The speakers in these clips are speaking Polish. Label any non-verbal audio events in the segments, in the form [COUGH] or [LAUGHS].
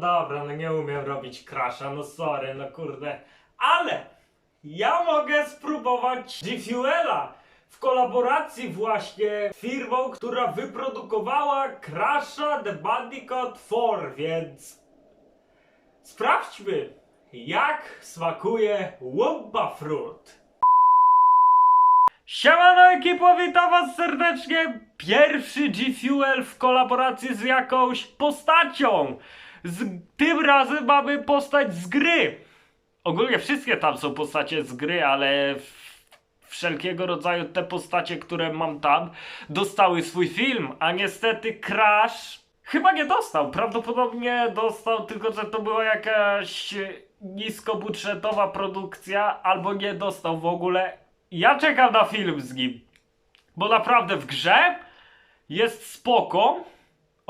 dobra, no nie umiem robić crasha, no sorry, no kurde. Ale ja mogę spróbować G Fuela w kolaboracji właśnie z firmą, która wyprodukowała Crasha The Bandicoot 4, więc sprawdźmy jak smakuje Wumpa Fruit. Siemano ekipo, witam was serdecznie! Pierwszy G-Fuel w kolaboracji z jakąś postacią! Z, tym razem mamy postać z gry! Ogólnie wszystkie tam są postacie z gry, ale wszelkiego rodzaju te postacie, które mam tam, dostały swój film, a niestety Crash chyba nie dostał. Prawdopodobnie dostał, tylko że to była jakaś niskobudżetowa produkcja, albo nie dostał w ogóle. Ja czekam na film z nim, bo naprawdę w grze jest spoko.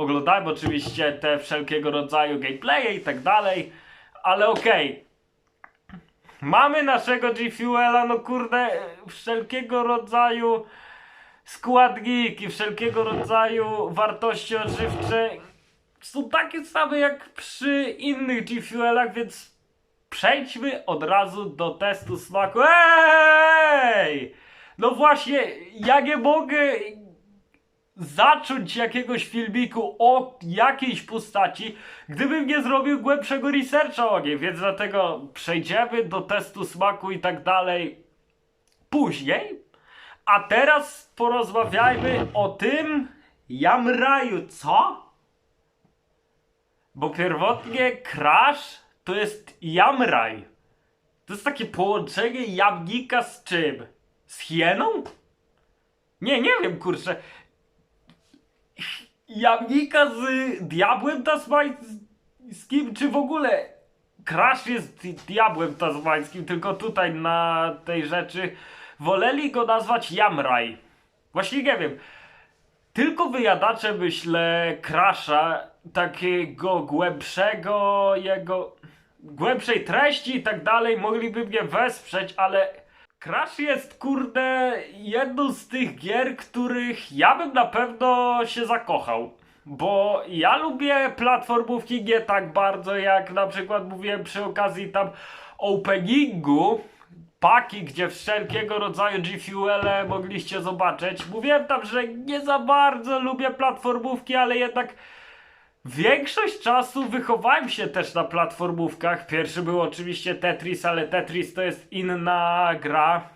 Oglądałem oczywiście te wszelkiego rodzaju gameplaye i tak dalej, ale okej. Mamy naszego G-Fuela, no kurde, wszelkiego rodzaju składniki, wszelkiego rodzaju wartości odżywcze są takie same jak przy innych G-Fuelach, więc przejdźmy od razu do testu smaku. Ej! No właśnie, ja nie mogę zacząć jakiegoś filmiku o jakiejś postaci, gdybym nie zrobił głębszego researcha o niej, więc dlatego przejdziemy do testu smaku i tak dalej później. A teraz porozmawiajmy o tym Jamraju, co? Bo pierwotnie Crash to jest Jamraj. To jest takie połączenie jamnika z czym? Z hieną? Nie, nie wiem, kurczę. Jamnika z diabłem tasmańskim, czy w ogóle Crash jest di- diabłem tasmańskim, tylko tutaj na tej rzeczy woleli go nazwać Jamraj. Właśnie nie wiem. Tylko wyjadacze, myślę, Crasha, takiego głębszego jego, głębszej treści i tak dalej, mogliby mnie wesprzeć, ale Crash jest, kurde, jedną z tych gier, których ja bym na pewno się zakochał. Bo ja lubię platformówki nie tak bardzo, jak na przykład mówiłem przy okazji tam openingu, paki, gdzie wszelkiego rodzaju G-Fuele mogliście zobaczyć. Mówiłem tam, że nie za bardzo lubię platformówki, ale jednak większość czasu wychowałem się też na platformówkach. Pierwszy był oczywiście Tetris, ale Tetris to jest inna gra.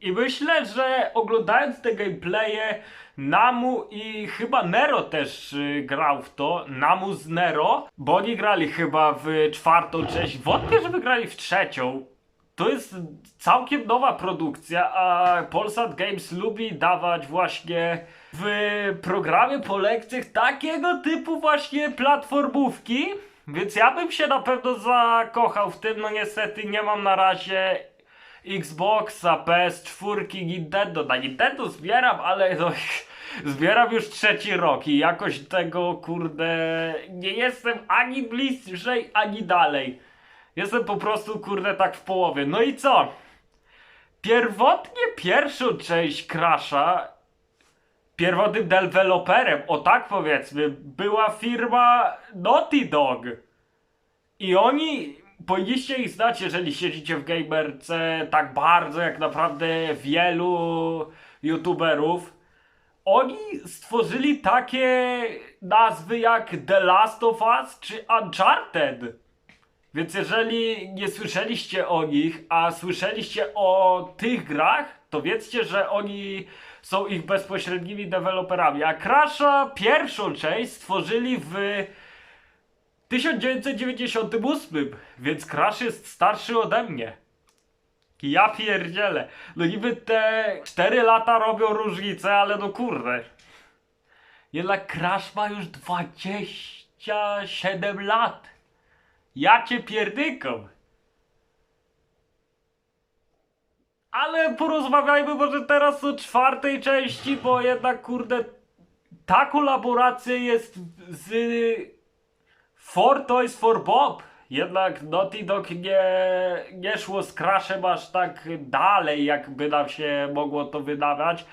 I myślę, że oglądając te gameplaye, Namu i chyba Nero też y, grał w to, Namu z Nero, bo oni grali chyba w czwartą część, wątpię, żeby grali w trzecią. To jest całkiem nowa produkcja, a Polsat Games lubi dawać właśnie w programie po lekcjach takiego typu właśnie platformówki. Więc ja bym się na pewno zakochał w tym, no niestety nie mam na razie Xboxa, PS4, Nintendo. Na Nintendo zbieram, ale no, [LAUGHS] zbieram już trzeci rok i jakoś tego kurde nie jestem ani bliżej, ani dalej. Jestem po prostu kurde tak w połowie. No i co? Pierwotnie pierwszą część Crasha pierwotnym deweloperem, o tak powiedzmy, była firma Naughty Dog. I oni, powinniście ich znać, jeżeli siedzicie w gamerce tak bardzo, jak naprawdę wielu youtuberów. Oni stworzyli takie nazwy jak The Last of Us czy Uncharted. Więc jeżeli nie słyszeliście o nich, a słyszeliście o tych grach, to wiedzcie, że oni są ich bezpośrednimi deweloperami. A Crash'a pierwszą część stworzyli w 1998, więc Crash jest starszy ode mnie. Ja pierdzielę. No niby te 4 lata robią różnicę, ale no kurde. Jednak Crash ma już 27 lat. Ja cię pierdykam. Ale porozmawiajmy może teraz o czwartej części, bo jednak kurde ta kolaboracja jest z For Toys for Bob. Jednak Naughty Dog nie, nie szło z Crashem aż tak dalej, jakby nam się mogło to wydawać.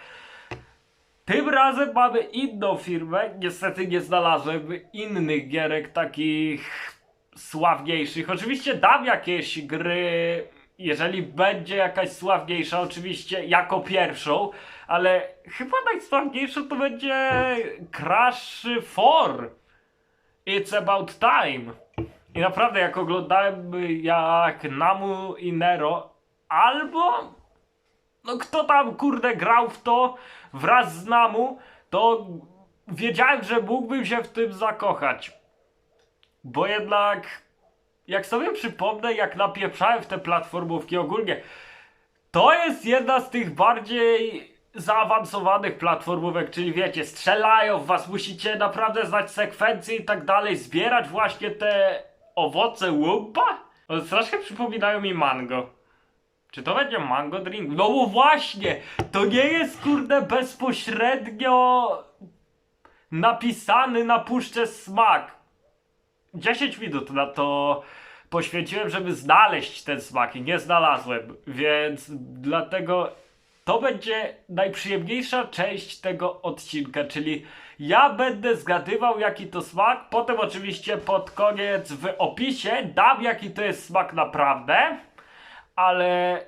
Tym razem mamy inną firmę. Niestety nie znalazłem innych gierek takich sławniejszych. Oczywiście dam jakieś gry, jeżeli będzie jakaś sławniejsza, oczywiście jako pierwszą, ale chyba najsławniejszą to będzie Crash 4. It's about time. I naprawdę jak oglądałem jak Namu i Nero albo no kto tam kurde grał w to wraz z Namu, to wiedziałem, że mógłbym się w tym zakochać. Bo jednak jak sobie przypomnę, jak napieprzałem w te platformówki ogólnie, to jest jedna z tych bardziej zaawansowanych platformówek, czyli wiecie, strzelają w was, musicie naprawdę znać sekwencje i tak dalej, zbierać właśnie te owoce łumpa? One strasznie przypominają mi mango. Czy to będzie mango drink? No właśnie, to nie jest kurde bezpośrednio napisany na puszce smak. 10 minut na to poświęciłem, żeby znaleźć ten smak i nie znalazłem, więc dlatego to będzie najprzyjemniejsza część tego odcinka, czyli ja będę zgadywał jaki to smak, potem oczywiście pod koniec w opisie dam jaki to jest smak naprawdę, ale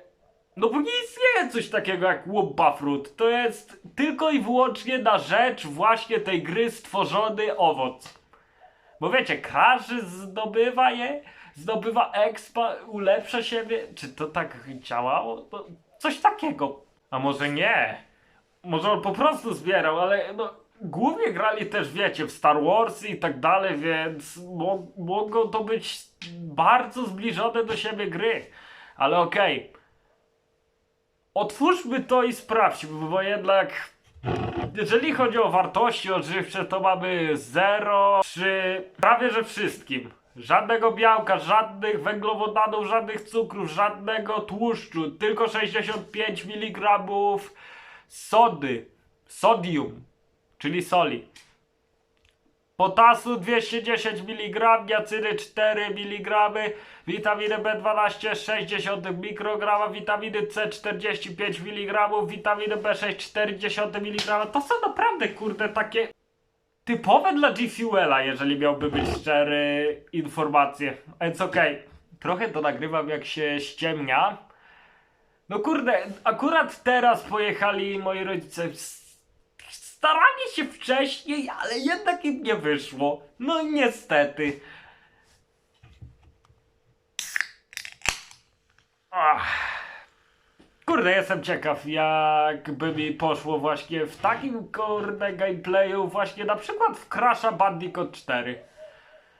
no bo nie istnieje coś takiego jak Wumpa Fruit, to jest tylko i wyłącznie na rzecz właśnie tej gry stworzony owoc. Bo wiecie, każdy zdobywa je, zdobywa expa, ulepsza siebie. Czy to tak działało? To coś takiego. A może nie? Może on po prostu zbierał, ale no, głównie grali też, wiecie, w Star Wars i tak dalej, więc mo mogą to być bardzo zbliżone do siebie gry. Ale okej. Otwórzmy to i sprawdźmy, bo jednak jeżeli chodzi o wartości odżywcze, to mamy 0 przy prawie że wszystkim. Żadnego białka, żadnych węglowodanów, żadnych cukrów, żadnego tłuszczu, tylko 65 mg sody, sodium, czyli soli. Potasu 210 mg, niacyny 4 mg, witaminy B12 60 mikrograma, witaminy C 45 mg, witaminy B6 40 mg. To są naprawdę kurde takie typowe dla G Fuela, jeżeli miałby być szczery informacje. Więc okej, trochę to nagrywam jak się ściemnia. No kurde, akurat teraz pojechali moi rodzice. Starali się wcześniej, ale jednak im nie wyszło. No niestety. Ach. Kurde, jestem ciekaw, jakby mi poszło właśnie w takim kurde gameplayu, właśnie na przykład w Crasha Bandicoot 4.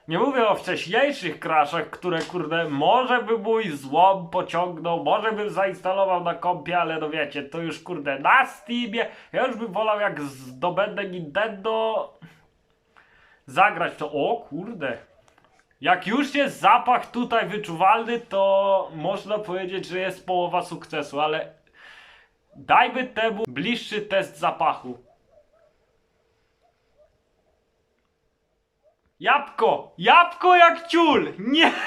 Nie mówię o wcześniejszych Crashach, które kurde, może by mój złom pociągnął, może bym zainstalował na kompie, ale no wiecie, to już kurde na Steamie. Ja już bym wolał jak zdobędę Nintendo zagrać to. O kurde. Jak już jest zapach tutaj wyczuwalny, to można powiedzieć, że jest połowa sukcesu, ale dajmy temu bliższy test zapachu. Jabłko! Jabłko jak ciul! Nie! [LAUGHS]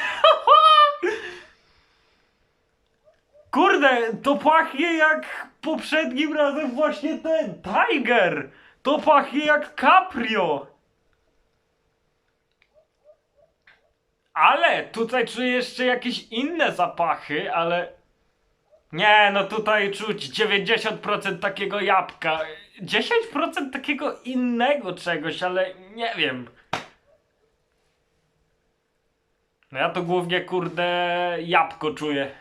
Kurde, to pachnie jak poprzednim razem właśnie ten Tiger! To pachnie jak Caprio! Ale tutaj czuję jeszcze jakieś inne zapachy, ale. Nie, no tutaj czuć 90% takiego jabłka. 10% takiego innego czegoś, ale nie wiem. No ja to głównie kurde jabłko czuję.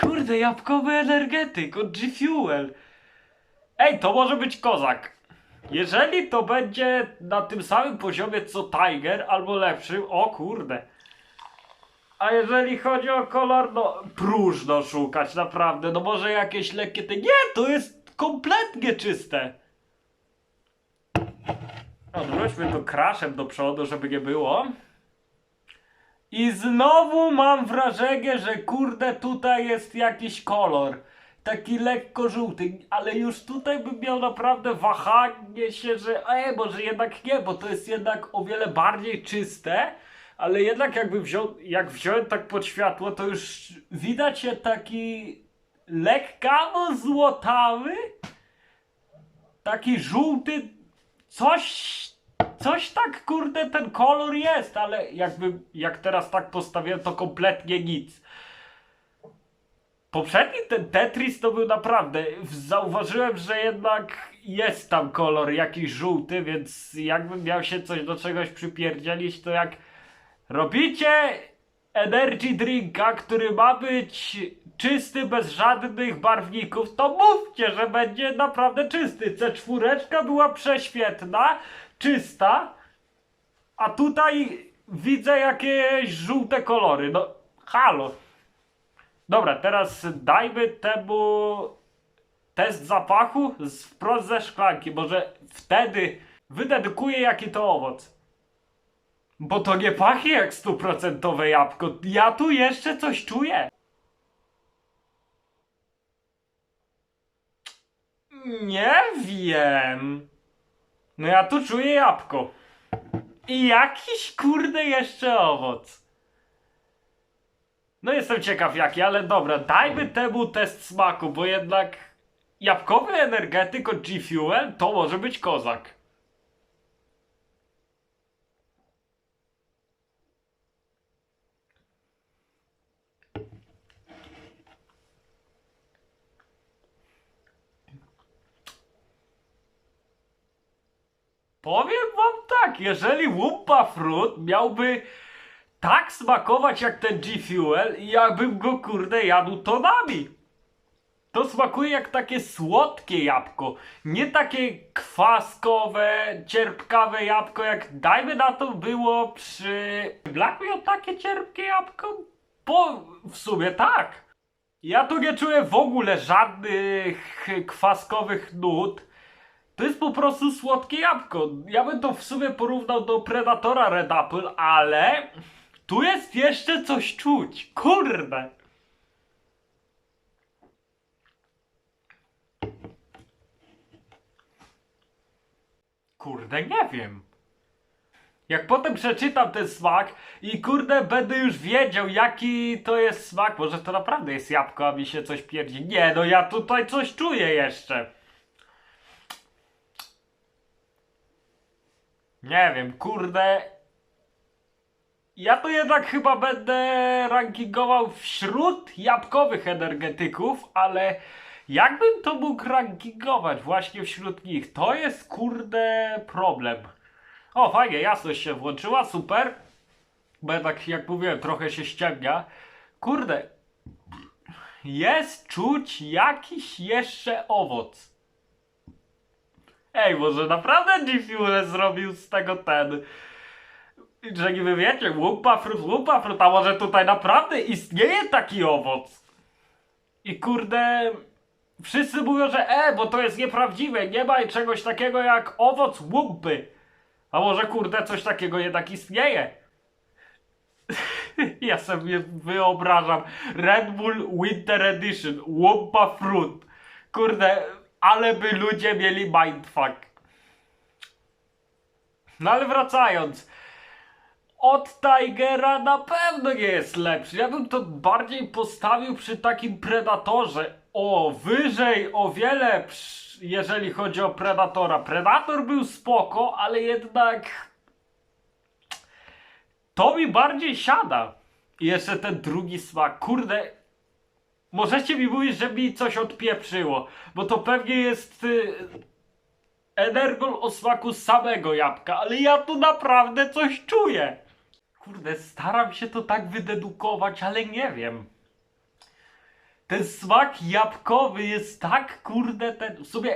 Kurde, jabłkowy energetyk od G Fuel. Ej, to może być kozak. Jeżeli to będzie na tym samym poziomie co Tiger, albo lepszym, o kurde. A jeżeli chodzi o kolor, no próżno szukać, naprawdę. No może jakieś lekkie te... Nie, to jest kompletnie czyste. Odwróćmy to crashem do przodu, żeby nie było. I znowu mam wrażenie, że kurde tutaj jest jakiś kolor. Taki lekko żółty, ale już tutaj bym miał naprawdę wahanie się, że e, może jednak nie, bo to jest jednak o wiele bardziej czyste, ale jednak jakby wziął, jak wziąłem tak pod światło, to już widać się taki lekkawo złotawy. taki żółty, coś, coś tak kurde ten kolor jest, ale jakby, jak teraz tak postawiłem, to kompletnie nic. Poprzedni ten Tetris to był naprawdę. Zauważyłem, że jednak jest tam kolor jakiś żółty, więc jakbym miał się coś do czegoś przypierdzielić, to jak robicie energy drinka, który ma być czysty, bez żadnych barwników, to mówcie, że będzie naprawdę czysty. C4 była prześwietna, czysta, a tutaj widzę jakieś żółte kolory. No, halo. Dobra, teraz dajmy temu test zapachu wprost ze szklanki. Może wtedy wydedukuję jaki to owoc. Bo to nie pachnie jak stuprocentowe jabłko. Ja tu jeszcze coś czuję. Nie wiem. No ja tu czuję jabłko. I jakiś kurde jeszcze owoc. No jestem ciekaw jaki, ale dobra, dajmy temu test smaku, bo jednak jabłkowy energetyk od G Fuel to może być kozak. Powiem wam tak, jeżeli Wumpa Fruit miałby tak smakować jak ten G Fuel, ja bym go kurde jadł tonami. To smakuje jak takie słodkie jabłko, nie takie kwaskowe, cierpkawe jabłko, jak dajmy na to było przy... Black takie cierpkie jabłko? Bo w sumie tak. Ja tu nie czuję w ogóle żadnych kwaskowych nut. To jest po prostu słodkie jabłko. Ja bym to w sumie porównał do Predatora Red Apple, ale tu jest jeszcze coś czuć. Kurde. Kurde, nie wiem. Jak potem przeczytam ten smak i kurde będę już wiedział jaki to jest smak, może to naprawdę jest jabłko, a mi się coś pierdzi. Nie, no ja tutaj coś czuję jeszcze. Nie wiem, kurde. Ja to jednak chyba będę rankingował wśród jabłkowych energetyków, ale jakbym to mógł rankingować właśnie wśród nich? To jest kurde problem. O, fajnie, jasność się włączyła, super. Bo jednak, jak mówiłem, trochę się ściemnia. Kurde, jest czuć jakiś jeszcze owoc. Ej, może naprawdę G-Fuel zrobił z tego ten... Że niby wiecie, łupa frut, łupa frut, a może tutaj naprawdę istnieje taki owoc? I kurde... Wszyscy mówią, że e, bo to jest nieprawdziwe, nie ma czegoś takiego jak owoc łupy. A może kurde coś takiego jednak istnieje? [LAUGHS] ja sobie wyobrażam Red Bull Winter Edition, Wumpa Fruit. Kurde, ale by ludzie mieli mindfuck. No ale wracając. Od Tigera na pewno nie jest lepszy. Ja bym to bardziej postawił przy takim Predatorze. O, wyżej o wiele, jeżeli chodzi o Predatora. Predator był spoko, ale jednak to mi bardziej siada. I jeszcze ten drugi smak. Kurde, możecie mi mówić, że mi coś odpieprzyło, bo to pewnie jest y, energol o smaku samego jabłka, ale ja tu naprawdę coś czuję. Kurde, staram się to tak wydedukować, ale nie wiem. Ten smak jabłkowy jest tak, kurde, ten. W sumie.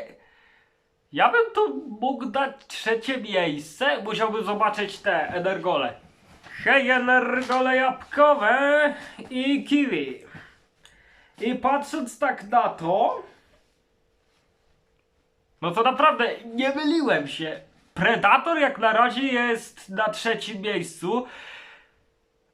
Ja bym tu mógł dać trzecie miejsce. Musiałbym zobaczyć te energole. Hej, energole jabłkowe i kiwi. I patrząc tak na to. No to naprawdę nie myliłem się. Predator jak na razie jest na trzecim miejscu.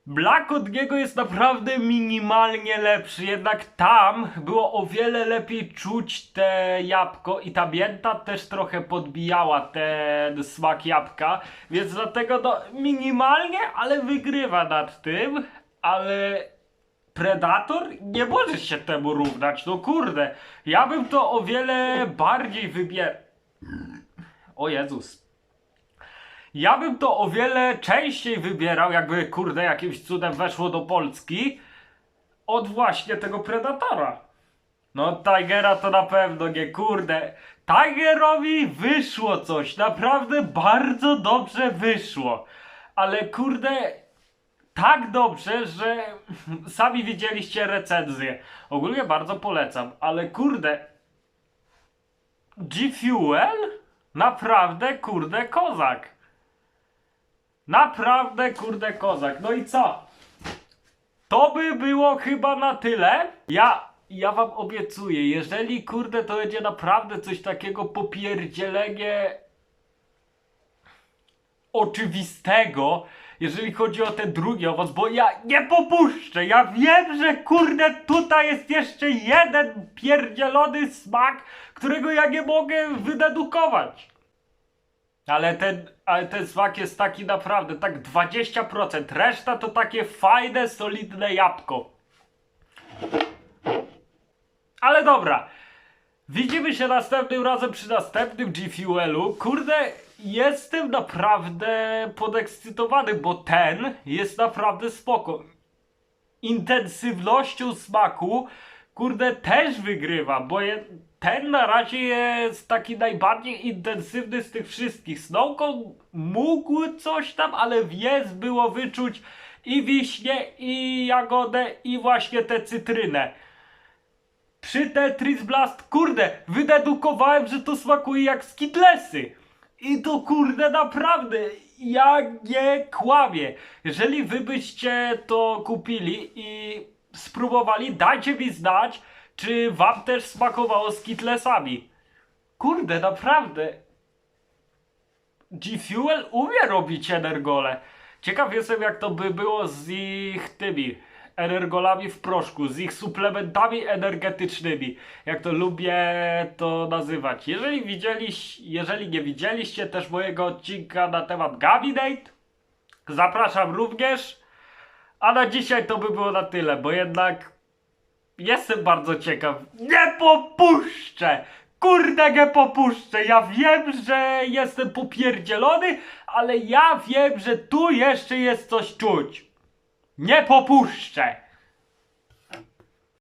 Black od niego jest naprawdę minimalnie lepszy, jednak tam było o wiele lepiej czuć te jabłko i ta mięta też trochę podbijała ten smak jabłka, więc dlatego no minimalnie, ale wygrywa nad tym, ale Predator nie może się temu równać, no kurde, ja bym to o wiele bardziej wybier... O Jezus. Ja bym to o wiele częściej wybierał, jakby kurde jakimś cudem weszło do Polski, od właśnie tego Predatora. No Tigera to na pewno nie, kurde. Tigerowi wyszło coś, naprawdę bardzo dobrze wyszło. Ale kurde, tak dobrze, że [LAUGHS] sami widzieliście recenzję. Ogólnie bardzo polecam, ale kurde, G-Fuel? Naprawdę, kurde, kozak. Naprawdę, kurde, kozak. No i co? To by było chyba na tyle. Ja, ja wam obiecuję, jeżeli kurde to będzie naprawdę coś takiego popierdzielenie oczywistego, jeżeli chodzi o ten drugi owoc, bo ja nie popuszczę. Ja wiem, że kurde tutaj jest jeszcze jeden pierdzielony smak, którego ja nie mogę wydedukować. Ale ten, ale ten smak jest taki naprawdę, tak 20%. Reszta to takie fajne, solidne jabłko. Ale dobra. Widzimy się następnym razem przy następnym G-Fuelu. Kurde, jestem naprawdę podekscytowany, bo ten jest naprawdę spoko. Intensywnością smaku, kurde, też wygrywa, bo je, ten na razie jest taki najbardziej intensywny z tych wszystkich. Snowcone mógł coś tam, ale w jest było wyczuć i wiśnie, i jagodę, i właśnie tę cytrynę. Przy Tetris Blast, kurde, wydedukowałem, że to smakuje jak skitlesy. I to kurde naprawdę, ja nie kłamię. Jeżeli wy byście to kupili i spróbowali, dajcie mi znać, czy wam też smakowało skitlesami. Kurde, naprawdę. G-Fuel umie robić energole. Ciekaw jestem jak to by było z ich tymi energolami w proszku, z ich suplementami energetycznymi, jak to lubię to nazywać. Jeżeli widzieliście, jeżeli nie widzieliście też mojego odcinka na temat Gaminate, zapraszam również. A na dzisiaj to by było na tyle, bo jednak jestem bardzo ciekaw. Nie popuszczę! Kurde, nie popuszczę! Ja wiem, że jestem popierdzielony, ale ja wiem, że tu jeszcze jest coś czuć. Nie popuszczę!